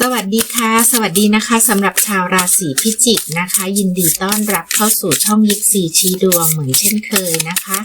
สวัสดีค่ะ สวัสดีนะคะสำหรับชาวราศีพิจิกนะคะ ยินดีต้อนรับเข้าสู่ช่องยิปซีชี้ดวงเหมือนเช่นเคยนะคะ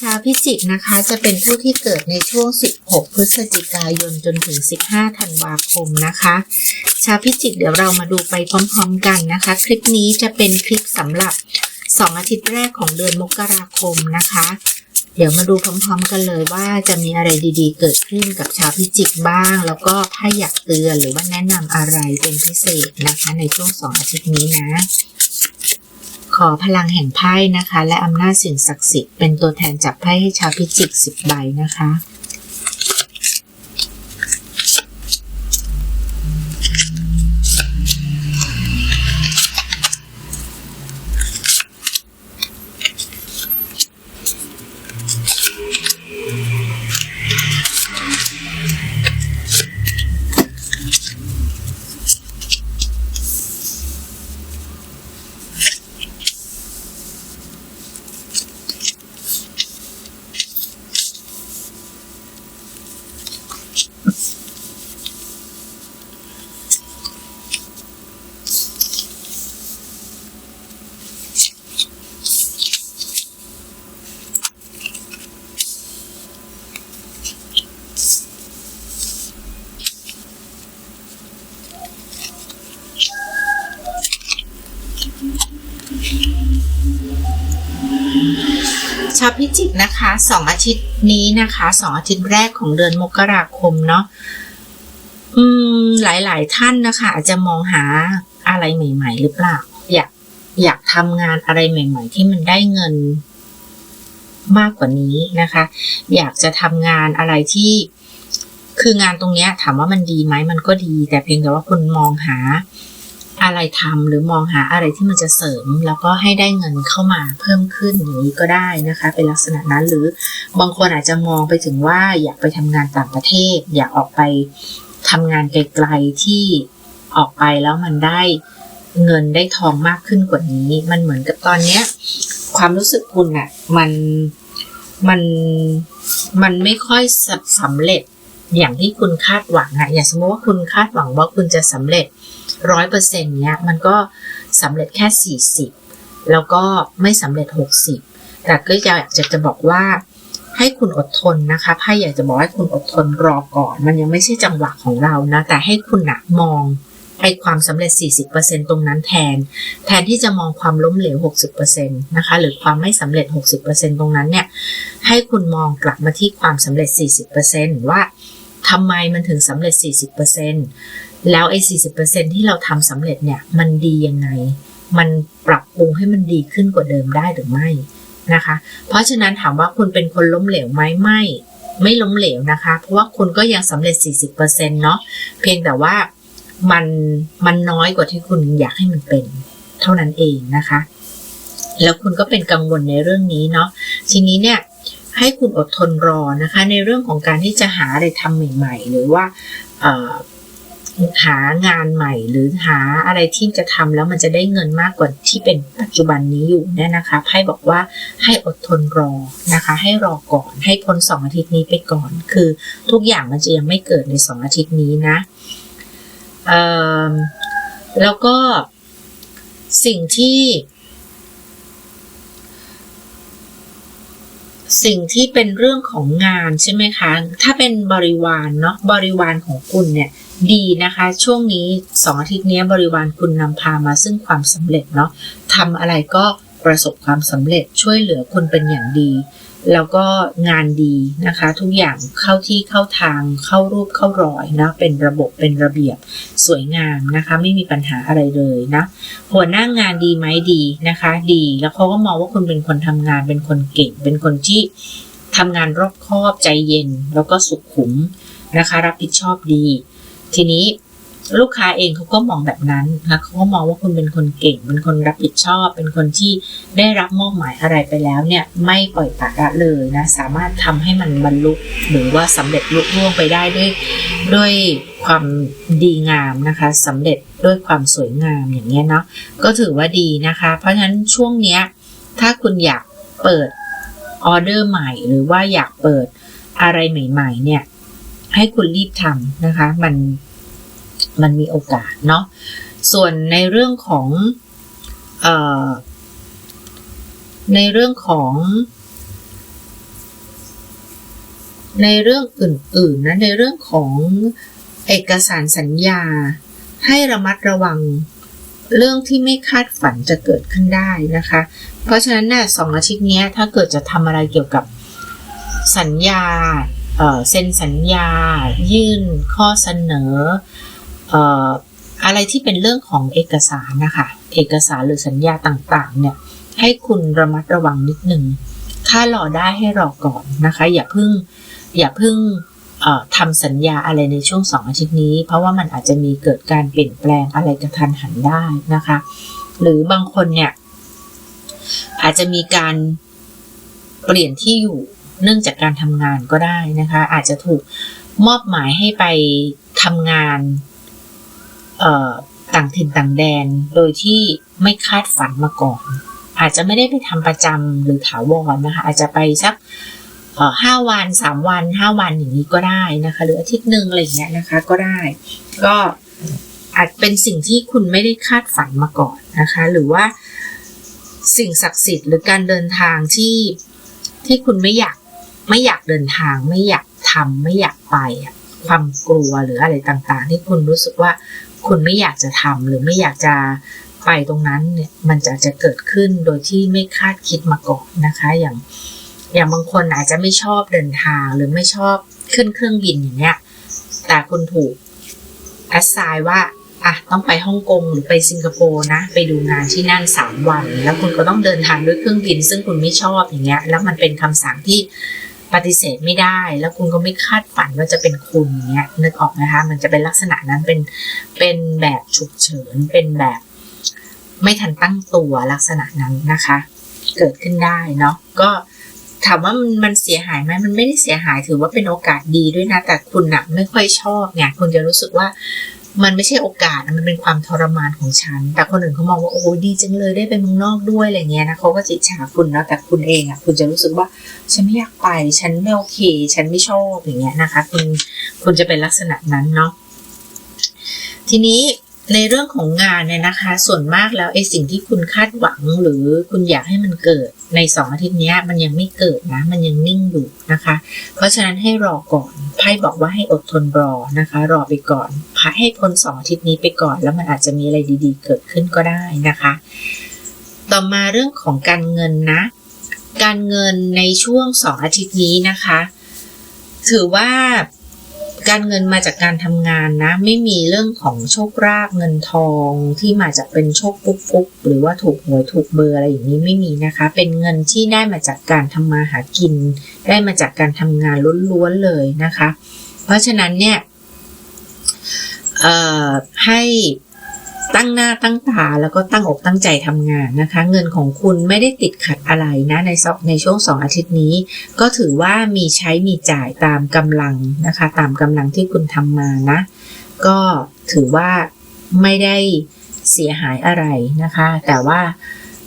ชาวพิจิกนะคะจะเป็นผู้ที่เกิดในช่วง 16 พฤศจิกายนจนถึง 15 ธันวาคมนะคะ ชาวพิจิกเดี๋ยวเรามาดูไปพร้อมๆกันนะคะ คลิปนี้จะเป็นคลิปสำหรับ 2 อาทิตย์แรกของเดือนมกราคมนะคะ เดี๋ยวมาดูพร้อมๆกันเลยว่าจะมีอะไรดีๆ เกิดขึ้นกับชาวพิจิกบ้าง แล้วก็ถ้าอยากเตือนหรือว่าแนะนำอะไรเป็นพิเศษนะคะ ในช่วงสองอาทิตย์นี้นะ ขอพลังแห่งไพ่นะคะ และอำนาจสิ่งศักดิ์สิทธิ์เป็นตัวแทนจับไพ่ให้ชาวพิจิกสิบใบนะคะาวพิจิกนะคะสองอาทิตย์นี้นะคะสองอาทิตย์แรกของเดือนมกราคมเนาะอืมหลาย ๆ ท่านนะคะ อาจจะมองหาอะไรใหม่ ๆ หรือเปล่า อยากอยากทำงานอะไรใหม่ ๆ ที่มันได้เงินมากกว่านี้นะคะ อยากจะทำงานอะไรที่คืองานตรงเนี้ยถามว่ามันดีไหมมันก็ดี แต่เพียงแต่ว่าคุณมองหา อะไรทำหรือมองหาอะไรที่มันจะเสริม แล้วก็ให้ได้เงินเข้ามาเพิ่มขึ้นอย่างนี้ก็ได้นะคะ เป็นลักษณะนั้นหรือบางคนอาจจะมองไปถึงว่าอยากไปทำงานต่างประเทศ อยากออกไปทำงานไกลๆที่ออกไปแล้วมันได้เงินได้ทองมากขึ้นกว่านี้ มันเหมือนกับตอนเนี้ย ความรู้สึกคุณอะมันมันมันไม่ค่อยสสำเร็จอย่างที่คุณคาดหวังอะอย่างสมมติว่าคุณคาดหวังว่าคุณจะสำเร็จ ร้อยเปอร์เซ็นต์เนี้ยมันก็สำเร็จแค่สี่สิบแล้วก็ไม่สำเร็จหกสิบแต่ก็อยากจะจะบอกว่าให้คุณอดทนนะคะไพ่อยากจะบอกให้คุณอดทนรอก่อน มันยังไม่ใช่จังหวะของเรานะ แต่ให้คุณนะมองไอ้ความสำเร็จ 40%ตรงนั้นแทน แทนที่จะมองความล้มเหลว 60%นะคะ หรือความไม่สำเร็จ 60%ตรงนั้นเนี่ย ให้คุณมองกลับมาที่ความสำเร็จ 40%ว่าทำไมมันถึงสำเร็จ 40% แล้วไอ้สี่สิบเปอร์เซ็นที่เราทำสำเร็จเนี่ย มันดียังไง มันปรับปรุงให้มันดีขึ้นกว่าเดิมได้หรือไม่นะคะ เพราะฉะนั้นถามว่าคุณเป็นคนล้มเหลวไหมไม่ ไม่ล้มเหลวนะคะ เพราะว่าคุณก็ยังสำเร็จ 40%เนาะเพียงแต่ว่ามันมันน้อยกว่าที่คุณอยากให้มันเป็น เท่านั้นเองนะคะ แล้วคุณก็เป็นกังวลในเรื่องนี้เนาะทีนี้เนี่ยให้คุณอดทนรอนะคะ ในเรื่องของการที่จะหาอะไรทำใหม่ ๆ หรือว่า หางานใหม่หรือหาอะไรที่จะทำแล้วมันจะได้เงินมากกว่าที่เป็นปัจจุบันนี้อยู่เนี่ยนะคะไพ่บอกว่าให้อดทนรอนะคะ ให้รอก่อนให้พ้นสองอาทิตย์นี้ไปก่อน คือทุกอย่างมันจะยังไม่เกิดในสองอาทิตย์นี้นะแล้วก็สิ่งที่สิ่งที่เป็นเรื่องของงานใช่ไหมคะ ถ้าเป็นบริวารเนาะบริวารของคุณเนี่ย ดีนะคะ ช่วงนี้สองอาทิตย์นี้บริวารคุณนำพามาซึ่งความสำเร็จเนาะทำอะไรก็ประสบความสำเร็จช่วยเหลือคนเป็นอย่างดี แล้วก็งานดีนะคะ ทุกอย่างเข้าที่เข้าทางเข้ารูปเข้ารอยนะเป็นระบบเป็นระเบียบสวยงามนะคะ ไม่มีปัญหาอะไรเลยนะหัวหน้างานดีไหมดีนะคะ ดีแล้วเขาก็มองว่าคุณเป็นคนทำงานเป็นคนเก่ง เป็นคนที่ทำงานรอบคอบใจเย็น แล้วก็สุขุมนะคะ รับผิดชอบดี ทีนี้ลูกค้าเองเขาก็มองแบบนั้นนะเขาก็มองว่าคุณเป็นคนเก่ง เป็นคนรับผิดชอบ เป็นคนที่ได้รับมอบหมายอะไรไปแล้วเนี่ยไม่ปล่อยปละละเลยนะ สามารถทำให้มันบรรลุหรือว่าสำเร็จลุล่วงไปได้ด้วยด้วยความดีงามนะคะสำเร็จด้วยความสวยงามอย่างเงี้ยเนาะก็ถือว่าดีนะคะ เพราะฉะนั้นช่วงเนี้ยถ้าคุณอยากเปิดออเดอร์ใหม่ หรือว่าอยากเปิดอะไรใหม่ ๆ เนี่ย ให้คุณรีบทำนะคะ มันมันมีโอกาสเนาะส่วนในเรื่องของอในเรื่องของ ในเรื่องอื่นๆนะในเรื่องของเอกสารสัญญา ให้ระมัดระวังเรื่องที่ไม่คาดฝันจะเกิดขึ้นได้นะคะ เพราะฉะนั้นนี่ยสองอาทิตย์นี้ถ้าเกิดจะทำอะไรเกี่ยวกับสัญญา เซ็นสัญญา ยื่นข้อเสนอออะไรที่เป็นเรื่องของเอกสารนะคะเอกสารหรือสัญญาต่างๆ เนี่ย ให้คุณระมัดระวังนิดนึงถ้ารอได้ให้รอก่อนนะคะ อย่าเพิ่งอย่าเพิ่งเอ่อทำสัญญาอะไรในช่วงสองอาทิตย์นี้ เพราะว่ามันอาจจะมีเกิดการเปลี่ยนแปลงอะไรกระทันหันได้นะคะ หรือบางคนเนี่ย อาจจะมีการเปลี่ยนที่อยู่ เนื่องจากการทำงานก็ได้นะคะ อาจจะถูกมอบหมายให้ไปทำงานต่างถิ่นต่างแดน โดยที่ไม่คาดฝันมาก่อน อาจจะไม่ได้ไปทำประจำหรือถาวรนะคะ อาจจะไปสักห้าวันสามวันห้าวันอย่างนี้ก็ได้นะคะ หรืออาทิตย์หนึ่งอะไรอย่างเงี้ยนะคะก็ได้ ก็อาจเป็นสิ่งที่คุณไม่ได้คาดฝันมาก่อนนะคะ หรือว่าสิ่งศักดิ์สิทธิ์หรือการเดินทางที่ที่คุณไม่อยาก ไม่อยากเดินทางไม่อยากทำไม่อยากไปความกลัวหรืออะไรต่างๆ ที่คุณรู้สึกว่าคุณไม่อยากจะทำหรือไม่อยากจะไปตรงนั้นเนี่ยมันจะจะเกิดขึ้นโดยที่ไม่คาดคิดมาก่อนนะคะ อย่างอย่างบางคนอาจจะไม่ชอบเดินทางหรือไม่ชอบขึ้นเครื่องบินอย่างเงี้ยแต่คุณถูกแอสไซน์ว่าอะต้องไปฮ่องกงหรือไปสิงคโปร์นะ ไปดูงานที่นั่นสามวัน แล้วคุณก็ต้องเดินทางด้วยเครื่องบิน ซึ่งคุณไม่ชอบอย่างเงี้ยแล้วมันเป็นคำสั่งที่ ปฏิเสธไม่ได้ แล้วคุณก็ไม่คาดฝันว่าจะเป็นคุณอย่างเงี้ยนึกออกนะคะมันจะเป็นลักษณะนั้นเป็นเป็นแบบฉุกเฉินเป็นแบบ ไม่ทันตั้งตัวลักษณะนั้นนะคะ เกิดขึ้นได้เนาะก็ถามว่ามันมันเสียหายไหมมันไม่ได้เสียหายถือว่าเป็นโอกาสดีด้วยนะ แต่คุณอะไม่ค่อยชอบไงคุณจะรู้สึกว่า มันไม่ใช่โอกาส มันเป็นความทรมานของฉัน แต่คนอื่นเขามองว่า โอ้ดีจังเลยได้ไปเมืองนอกด้วยอะไรเงี้ยนะเขาก็จิจฉาคุณนะแต่คุณเองอะ คุณจะรู้สึกว่า ฉันไม่อยากไป ฉันไม่โอเค ฉันไม่ชอบอย่างเงี้ยนะคะ คุณ คุณจะเป็นลักษณะนั้นเนาะ ทีนี้ ในเรื่องของงานเนี่ยนะคะ ส่วนมากแล้วไอ้สิ่งที่คุณคาดหวังหรือคุณอยากให้มันเกิดในสองอาทิตย์นี้มันยังไม่เกิดนะ มันยังนิ่งอยู่นะคะ เพราะฉะนั้นให้รอก่อนไพ่บอกว่าให้อดทนรอนะคะ รอไปก่อนพักให้พ้นสองอาทิตย์นี้ไปก่อน แล้วมันอาจจะมีอะไรดีๆ เกิดขึ้นก็ได้นะคะ ต่อมาเรื่องของการเงินนะ การเงินในช่วงสองอาทิตย์นี้นะคะ ถือว่า การเงินมาจากการทำงานนะ ไม่มีเรื่องของโชคลาภเงินทองที่มาจากเป็นโชคปุ๊บปุ๊บหรือว่าถูกหวยถูกเบอร์อะไรอย่างนี้ไม่มีนะคะ เป็นเงินที่ได้มาจากการทำมาหากิน ได้มาจากการทำงานล้วนๆเลยนะคะ เพราะฉะนั้นเนี่ยเอ่อให้ ตั้งหน้าตั้งตาแล้วก็ตั้งอกตั้งใจทำงานนะคะ เงินของคุณไม่ได้ติดขัดอะไรนะในในช่วงสองอาทิตย์นี้ ก็ถือว่ามีใช้มีจ่ายตามกำลังนะคะ ตามกำลังที่คุณทำมานะ ก็ถือว่าไม่ได้เสียหายอะไรนะคะ แต่ว่า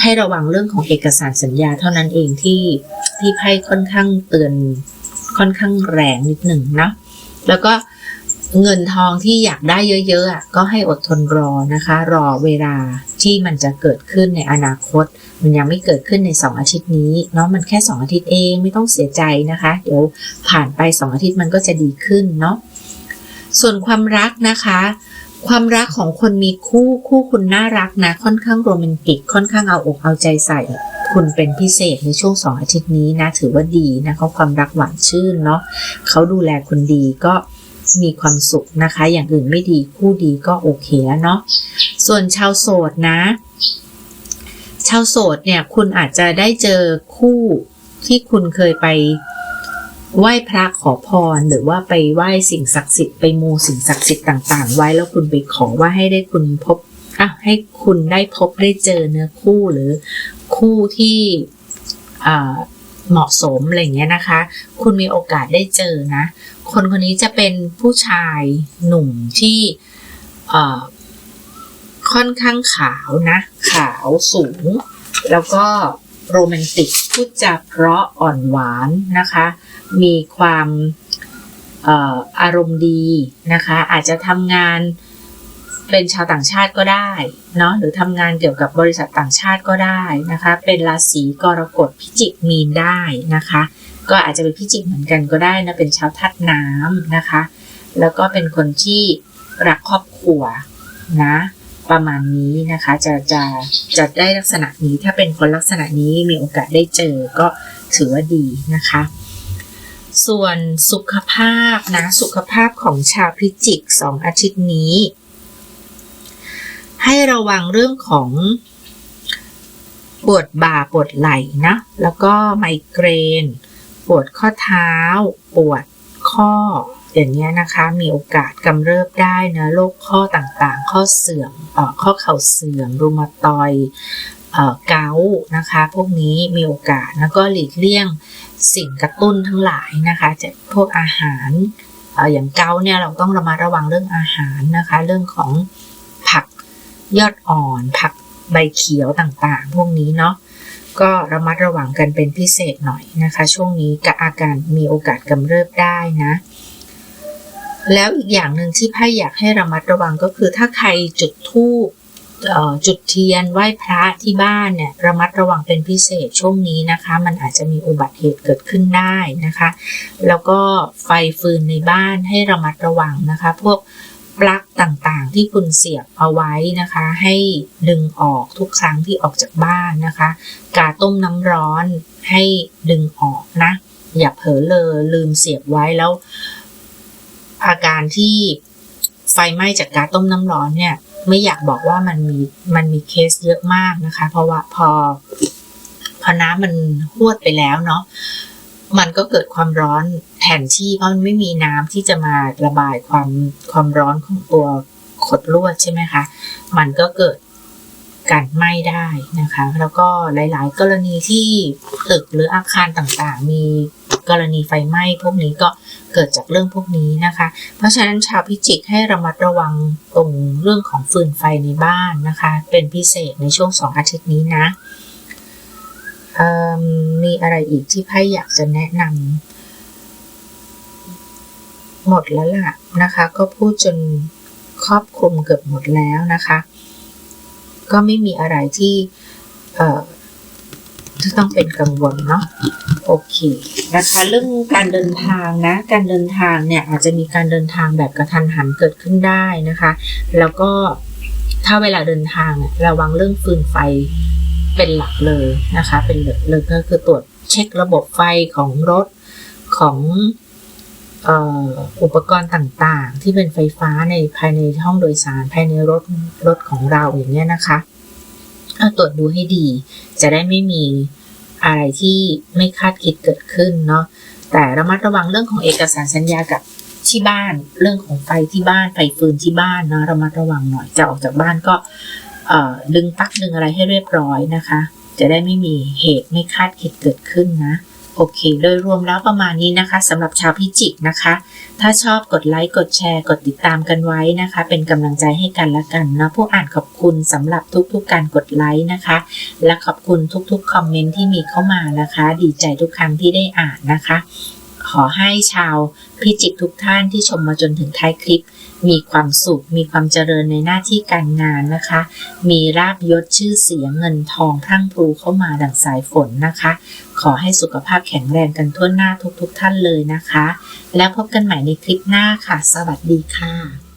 ให้ระวังเรื่องของเอกสารสัญญาเท่านั้นเองที่ที่ไพ่ค่อนข้างเตือนค่อนข้างแรงนิดหนึ่งนะแล้วก็ เงินทองที่อยากได้เยอะๆอะก็ให้อดทนรอนะคะ รอเวลาที่มันจะเกิดขึ้นในอนาคต มันยังไม่เกิดขึ้นในสองอาทิตย์นี้เนาะมันแค่สองอาทิตย์เองไม่ต้องเสียใจนะคะ เดี๋ยวผ่านไปสองอาทิตย์มันก็จะดีขึ้นเนาะส่วนความรักนะคะ ความรักของคนมีคู่คู่คุณน่ารักนะค่อนข้างโรแมนติกค่อนข้างเอาอกเอาใจใส่คุณเป็นพิเศษในช่วงสองอาทิตย์นี้นะถือว่าดีนะเขาความรักหวานชื่นเนาะเขาดูแลคนดีก็ มีความสุขนะคะ อย่างอื่นไม่ดีคู่ดีก็โอเคแล้วเนาะส่วนชาวโสดนะ ชาวโสดเนี่ยคุณอาจจะได้เจอคู่ที่คุณเคยไปไหว้พระขอพรหรือว่าไปไหว้สิ่งศักดิ์สิทธิ์ไปมูสิ่งศักดิ์สิทธิ์ต่าง ๆ ไว้แล้วคุณไปขอว่าให้ได้คุณพบอะให้คุณได้พบได้เจอเนื้อคู่หรือคู่ที่อ่า เหมาะสมอะไรเงี้ยนะคะ คุณมีโอกาสได้เจอนะ คนคนนี้จะเป็นผู้ชายหนุ่มที่ค่อนข้างขาวนะ ขาวสูง แล้วก็โรแมนติกพูดจาเพราะอ่อนหวานนะคะ มีความอออารมณ์ดีนะคะ อาจจะทำงาน เป็นชาวต่างชาติก็ได้เนาะหรือทำงานเกี่ยวกับบริษัทต่างชาติก็ได้นะคะ เป็นราศีกรกฎพิจิกมีนได้นะคะ ก็อาจจะเป็นพิจิกเหมือนกันก็ได้นะเป็นชาวธาตุน้ำนะคะ แล้วก็เป็นคนที่รักครอบครัวนะประมาณนี้นะคะจะจะจะได้ลักษณะนี้ถ้าเป็นคนลักษณะนี้มีโอกาสได้เจอก็ถือว่าดีนะคะ ส่วนสุขภาพนะสุขภาพของชาวพิจิกสองอาทิตย์นี้ ให้ระวังเรื่องของปวดบ่าปวดไหล่นะ แล้วก็ไมเกรน ปวดข้อเท้า ปวดข้อ อย่างเงี้ยนะคะมีโอกาสกำเริบได้นะโรคข้อต่างๆ ข้อเสื่อมอข้อเข่าเสื่อมรูมาตอยเอ่อเกาต์นะคะ พวกนี้มีโอกาสแล้วก็หลีกเลี่ยงสิ่งกระตุ้นทั้งหลายนะคะจากพวกอาหารเอ่ออย่างเกาต์เนี่ยเราต้องระมัดระวังเรื่องอาหารนะคะ เรื่องของ ยอดอ่อนผักใบเขียวต่างๆ พวกนี้เนาะก็ระมัดระวังกันเป็นพิเศษหน่อยนะคะ ช่วงนี้กับอาการมีโอกาสกำเริบได้นะ แล้วอีกอย่างหนึ่งที่ไพ่อยากให้ระมัดระวังก็คือถ้าใครจุดธูปเอ่อจุดเทียนไหว้พระที่บ้านเนี่ยระมัดระวังเป็นพิเศษช่วงนี้นะคะ มันอาจจะมีอุบัติเหตุเกิดขึ้นได้นะคะ แล้วก็ไฟฟืนในบ้านให้ระมัดระวังนะคะ พวก ปลั๊กต่างๆ ที่คุณเสียบเอาไว้นะคะ ให้ดึงออกทุกครั้งที่ออกจากบ้านนะคะ กาต้มน้ำร้อนให้ดึงออกนะ อย่าเผลอเลยลืมเสียบไว้แล้ว อาการที่ไฟไหม้จากกาต้มน้ำร้อนเนี่ย ไม่อยากบอกว่ามันมีมันมีเคสเยอะมากนะคะ เพราะว่าพอ พอน้ำมันหวดไปแล้วเนาะมันก็เกิดความร้อน แทนที่เพราะมันไม่มีน้ำที่จะมาระบายความความร้อนของตัวขดลวดใช่ไหมคะ มันก็เกิดการไหม้ได้นะคะ แล้วก็หลาย ๆ กรณีที่ตึกหรืออาคารต่างๆ มีกรณีไฟไหม้พวกนี้ก็เกิดจากเรื่องพวกนี้นะคะ เพราะฉะนั้นชาวพิจิกให้ระมัดระวังตรงเรื่องของฟืนไฟในบ้านนะคะ เป็นพิเศษในช่วงสองอาทิตย์นี้นะมีอะไรอีกที่ไพ่อยากจะแนะนำ หมดแล้วล่ะนะคะ ก็พูดจนครอบคลุมเกือบหมดแล้วนะคะ ก็ไม่มีอะไรที่เอ่อที่ต้องเป็นกังวลเนาะโอเคนะคะ เรื่องการเดินทางนะ การเดินทางเนี่ยอาจจะมีการเดินทางแบบกระทันหันเกิดขึ้นได้นะคะ แล้วก็ถ้าเวลาเดินทางเนี่ยระวังเรื่องฟืนไฟเป็นหลักเลยนะคะ เป็นหลักเลยก็คือตรวจเช็คระบบไฟของรถของ อุปกรณ์ต่างๆ ที่เป็นไฟฟ้าในภายในห้องโดยสารภายในรถรถของเราอย่างเงี้ยนะคะเอาตรวจดูให้ดี จะได้ไม่มีอะไรที่ไม่คาดคิดเกิดขึ้นเนาะแต่ระมัดระวังเรื่องของเอกสารสัญญากับที่บ้าน เรื่องของไฟที่บ้านไฟฟืนที่บ้านเนาะระมัดระวังหน่อยจะออกจากบ้านก็ดึงปลั๊กดึงอะไรให้เรียบร้อยนะคะ จะได้ไม่มีเหตุไม่คาดคิดเกิดขึ้นนะ โอเค โดยรวมแล้วประมาณนี้นะคะสำหรับชาวพิจิกนะคะ ถ้าชอบกดไลค์กดแชร์ กดติดตามกันไว้นะคะ เป็นกำลังใจให้กันและกันนะผู้อ่านขอบคุณสำหรับทุกๆการกดไลค์นะคะ และขอบคุณทุกๆคอมเมนต์ที่มีเข้ามานะคะ ดีใจทุกครั้งที่ได้อ่านนะคะ ขอให้ชาวพิจิกทุกท่านที่ชมมาจนถึงท้ายคลิป มีความสุข มีความเจริญในหน้าที่การงานนะคะ มีราบยศชื่อเสียงเงินทองพรั่งพรูเข้ามาดังสายฝนนะคะ ขอให้สุขภาพแข็งแรงกันทั่วหน้าทุกๆทท่านเลยนะคะ แล้วพบกันใหม่ในคลิปหน้าค่ะ สวัสดีค่ะ